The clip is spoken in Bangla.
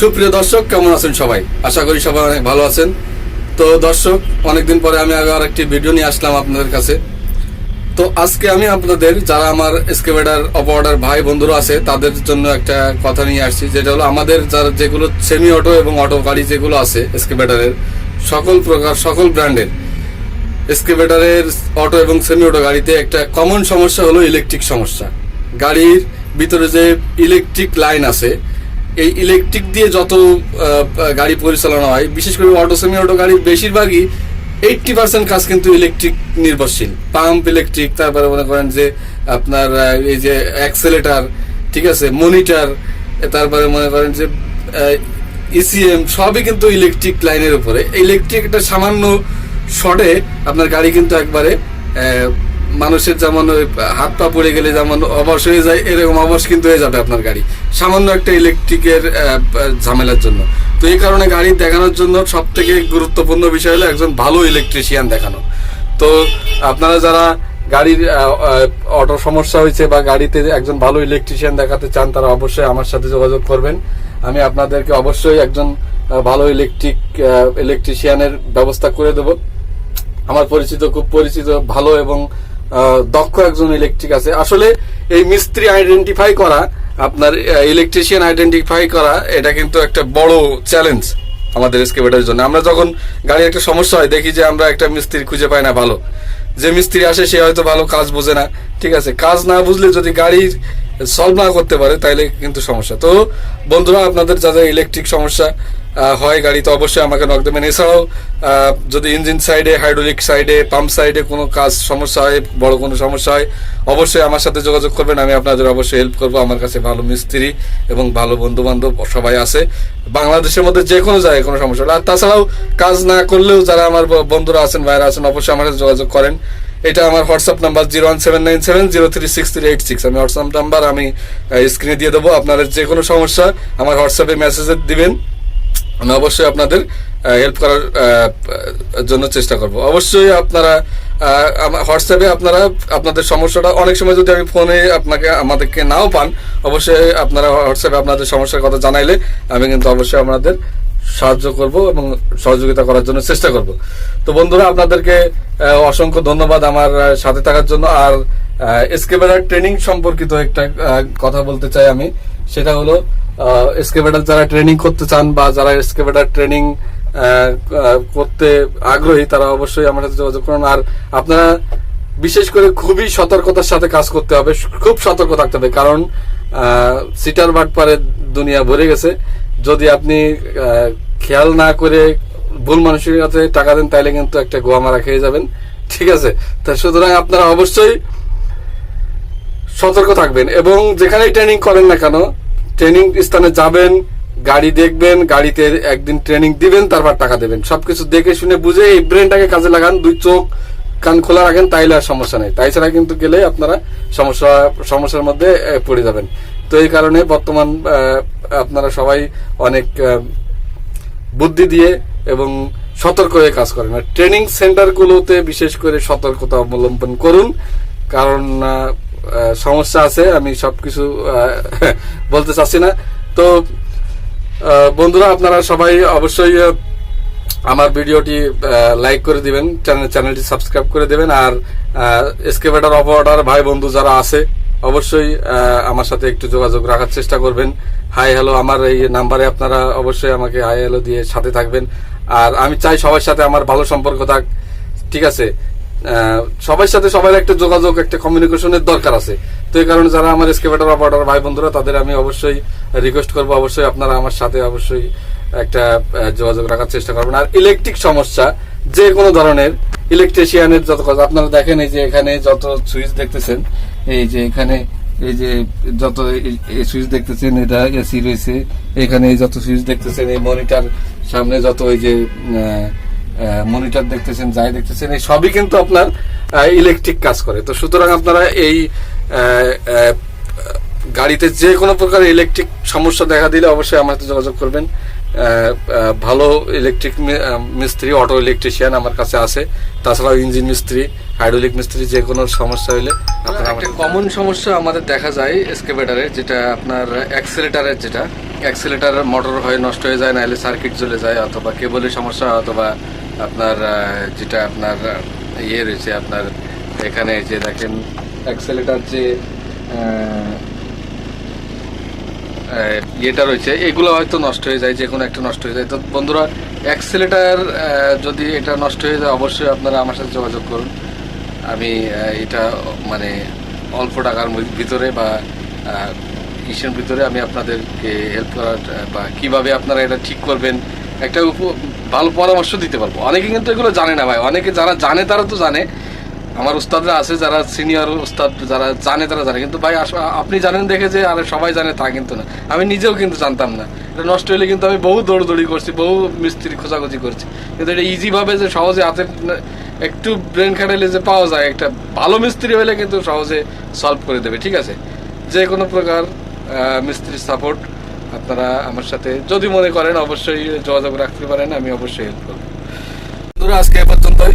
সুপ্রিয় দর্শক, কেমন আছেন সবাই? আশা করি সবাই অনেক ভালো আছেন। তো দর্শক, অনেকদিন পরে আমি আবার একটি ভিডিও নিয়ে আসলাম আপনাদের কাছে। তো আজকে আমি আপনাদের, যারা আমার এসকেভেডার অপারেটার ভাই বন্ধুরা আছে, তাদের জন্য একটা কথা নিয়ে আসছি। যেটা হলো, আমাদের যারা যেগুলো সেমি অটো এবং অটো গাড়ি যেগুলো আছে এসকেভেডারের সকল প্রকার, সকল ব্র্যান্ডের এসকেভেটারের অটো এবং সেমি অটো গাড়িতে একটা কমন সমস্যা হলো ইলেকট্রিক সমস্যা। গাড়ির ভিতরে যে ইলেকট্রিক লাইন আছে এই ইলেকট্রিক দিয়ে যত গাড়ি পরিচালনা হয়, বিশেষ করে অটো সেমি অটো গাড়ির বেশিরভাগই এইটটি পার্সেন্ট কাজ কিন্তু ইলেকট্রিক নির্ভরশীল। পাম্প ইলেকট্রিক তারপরে মনে করেন যে আপনার এই যে অ্যাক্সেলেটার ঠিক আছে মনিটার তারপরে মনে করেন যে ইসিএম সবই কিন্তু ইলেকট্রিক লাইনের উপরে। ইলেকট্রিক একটা সামান্য শটে আপনার গাড়ি কিন্তু একবারে মানুষের যেমন ওই হাত পা পড়ে গেলে যেমন অবশ হয়ে যায়, এরকম অবশ কিন্তু হয়ে যাবে আপনার গাড়ি। সামান্য একটা ইলেকট্রিকের ঝামেলার জন্য। তো এই কারণে গাড়ি দেখানোর জন্য সব থেকে গুরুত্বপূর্ণ বিষয় হলো একজন ভালো ইলেকট্রিশিয়ান দেখানো। তো আপনারা যারা গাড়ির অটো সমস্যা হয়েছে বা গাড়িতে একজন ভালো ইলেকট্রিশিয়ান দেখাতে চান, তারা অবশ্যই আমার সাথে যোগাযোগ করবেন। আমি আপনাদেরকে অবশ্যই একজন ভালো ইলেকট্রিক ইলেকট্রিশিয়ানের ব্যবস্থা করে দেবো। আমার পরিচিত, খুব পরিচিত, ভালো এবং দক্ষ একজন ইলেকট্রিক আছে। আসলে এই মিস্ত্রি আইডেন্টিফাই করা, আপনার ইলেকট্রিশিয়ান আইডেন্টিফাই করা, এটা কিন্তু একটা বড় চ্যালেঞ্জ আমাদের এসকেভেটারের জন্য। আমরা যখন গাড়ির একটা সমস্যা হয়, দেখি যে আমরা একটা মিস্ত্রি খুঁজে পাই না ভালো। যে মিস্ত্রি আসে, সে হয়তো ভালো কাজ বোঝে না। ঠিক আছে, কাজ না বুঝলে যদি গাড়ির সলভ না করতে পারে, তাইলে কিন্তু সমস্যা। তো বন্ধুরা, আপনাদের যাদের ইলেকট্রিক সমস্যা হয় গাড়িতে অবশ্যই আমাকে নক দেবেন। এছাড়াও যদি ইঞ্জিন সাইডে হাইড্রোলিক সাইডে পাম্প সাইডে কোনো কাজ সমস্যা হয়, বড় কোনো সমস্যা হয়, অবশ্যই আমার সাথে যোগাযোগ করবেন। আমি আপনাদের অবশ্যই হেল্প করব। আমার কাছে ভালো মিস্ত্রি এবং ভালো বন্ধু বান্ধব সবাই আছে। বাংলাদেশের মধ্যে যে কোনো জায়গায় কোনো সমস্যা হলে। আর তাছাড়াও, কাজ না করলেও যারা আমার বন্ধুরা আছেন ভাইরা আছেন, অবশ্যই আমার সাথে যোগাযোগ করেন। এটা আমার WhatsApp number zero one seven nine seven zero three six three eight six আমি হোয়াটসঅ্যাপ নাম্বার আমি স্ক্রিনে দিয়ে দেবো। আপনাদের যে কোনো সমস্যা আমার হোয়াটসঅ্যাপে মেসেজে দিবেন। আমি অবশ্যই আপনাদের হেল্প করার জন্য চেষ্টা করব। অবশ্যই আপনারা হোয়াটসঅ্যাপে আপনারা, আপনাদের সমস্যাটা অনেক সময় যদি আমি ফোনে আপনাকে, আমাদেরকে নাও পান, অবশ্যই আপনারা হোয়াটসঅ্যাপে আপনাদের সমস্যার কথা জানাইলে, আমি কিন্তু অবশ্যই আপনাদের সাহায্য করব এবং সহযোগিতা করার জন্য চেষ্টা করব। তো বন্ধুরা, আপনাদেরকে অসংখ্য ধন্যবাদ আমার সাথে থাকার জন্য। আর এসকেবেলার ট্রেনিং সম্পর্কিত একটা কথা বলতে চাই আমি। সেটা হলো এসকেভেটার যারা ট্রেনিং করতে চান বা যারা এসকেভেটার ট্রেনিং করতে আগ্রহী, তারা অবশ্যই আমার সাথে যোগাযোগ করুন। আর আপনারা বিশেষ করে খুবই সতর্কতার সাথে কাজ করতে হবে, খুব সতর্ক থাকতে হবে। কারণ সিটার বাট পারে দুনিয়া ভরে গেছে। যদি আপনি খেয়াল না করে ভুল মানুষের কাছে টাকা দেন তাহলে কিন্তু একটা গোয়া মারা খেয়ে যাবেন। ঠিক আছে? তা সুতরাং আপনারা অবশ্যই সতর্ক থাকবেন এবং যেখানেই ট্রেনিং করেন না কেন ট্রেনিং স্থানে যাবেন, গাড়ি দেখবেন, গাড়িতে একদিন ট্রেনিং দিবেন, তারপর টাকা দেবেন। সবকিছু দেখে শুনে বুঝে এই ব্রেনটাকে কাজে লাগান, দুই চোখ, কান খোলা রাখেন, তাইলে আর সমস্যা নেই। তাই ছাড়া কিন্তু গেলে আপনারা সমস্যা, সমস্যার মধ্যে পড়ে যাবেন। তো এই কারণে বর্তমান আপনারা সবাই অনেক বুদ্ধি দিয়ে এবং সতর্ক হয়ে কাজ করেন। আর ট্রেনিং সেন্টারগুলোতে বিশেষ করে সতর্কতা অবলম্বন করুন, কারণ সমস্যা আছে, আমি সব কিছু বলতে চাচ্ছি না। তো বন্ধুরা, আপনারা সবাই অবশ্যই আমার ভিডিওটি লাইক করে দিবেন, চ্যানেল চ্যানেলটি সাবস্ক্রাইব করে দেবেন, আর এসকেভেটার অপারেটার ভাই বন্ধু যারা আছে অবশ্যই আমার সাথে একটু যোগাযোগ রাখার চেষ্টা করবেন। হাই হ্যালো আমার এই নাম্বারে আপনারা অবশ্যই আমাকে হাই হ্যালো দিয়ে সাথে থাকবেন। আর আমি চাই সবার সাথে আমার ভালো সম্পর্ক থাক, ঠিক আছে? সবার সাথে সবার একটা যোগাযোগ, একটা কমিউনিকেশনের দরকার আছে। তো এই কারণে যারা আমার এসকেভেটার অপারেটার ভাই বন্ধুরা, তাদের আমি অবশ্যই রিকোয়েস্ট করব, অবশ্যই আপনারা আমার সাথে অবশ্যই একটা যোগাযোগ রাখার চেষ্টা করবেন। আর ইলেকট্রিক সমস্যা, যে কোনো ধরনের ইলেকট্রিশিয়ানের যত কাজ আপনারা দেখেন এই যে এখানে যত সুইচ দেখতেছেন এই যে এখানে, এই যে যত সুইচ দেখতেছেন, এটা এসি রয়েছে। এখানে যত সুইচ দেখতেছেন, এই মনিটার সামনে যত ওই যে মনিটর দেখতেছেন, যাই দেখতেছেন, এই সবই কিন্তু আপনার ইলেকট্রিক কাজ করে। তো সুতরাং আপনারা এই গাড়িতে যে কোনো প্রকার ইলেকট্রিক সমস্যা দেখা দিলে অবশ্যই আমার সাথে যোগাযোগ করবেন। ভালো ইলেকট্রিক মিস্ত্রি, অটো ইলেকট্রিশিয়ান আমার কাছে আছে। তাছাড়াও ইঞ্জিন মিস্ত্রি। হাইড্রোলিক মিস্ত্রি যে কোনো সমস্যা হলে আপনারা একটা কমন সমস্যা আমাদের দেখা যায় এসকেভেটারে যেটা আপনার অ্যাক্সিলেটারের যেটা। অ্যাক্সিলেটারের মোটর হয়ে নষ্ট হয়ে যায় নাহলে সার্কিট জ্বলে যায় অথবা কেবলের সমস্যা অথবা আপনার যেটা আপনার ইয়ে রয়েছে আপনার এখানে যে দেখেন অ্যাক্সিলেটার যে ইয়েটা রয়েছে এগুলো হয়তো নষ্ট হয়ে যায় যে কোনো একটা নষ্ট হয়ে যায়। তো বন্ধুরা অ্যাক্সিলেটার যদি এটা নষ্ট হয়ে যায় অবশ্যই আপনারা আমার সাথে যোগাযোগ করুন। আমি এটা মানে অল্প টাকার ভিতরে বা ইসের ভিতরে আমি আপনাদেরকে হেল্প করার, বা কীভাবে আপনারা এটা ঠিক করবেন, একটা ভালো পরামর্শ দিতে পারব। অনেকে কিন্তু এগুলো জানে না ভাই। অনেকে যারা জানে, তারা তো জানে। আমার উস্তাদরা আছে, যারা সিনিয়র উস্তাদ, যারা জানে, তারা জানে। কিন্তু ভাই আপনি জানেন দেখে যে, আর, সবাই জানে, তা কিন্তু না। আমি নিজেও কিন্তু জানতাম না। এটা নষ্ট হলে কিন্তু আমি বহু দৌড়দৌড়ি করছি, বহু মিস্ত্রি খোঁজাখুঁজি করছি। কিন্তু এটা ইজিভাবে যে সহজে হাতে একটু ব্রেন খাটাইলে যে পাওয়া যায়, একটা ভালো মিস্ত্রি হলে কিন্তু সহজে সলভ করে দেবে, ঠিক আছে? যে কোনো প্রকার মিস্ত্রির সাপোর্ট আপনারা আমার সাথে যদি মনে করেন, অবশ্যই যোগাযোগ রাখতে পারেন, আমি অবশ্যই হেল্প করব। আজকে এ পর্যন্তই।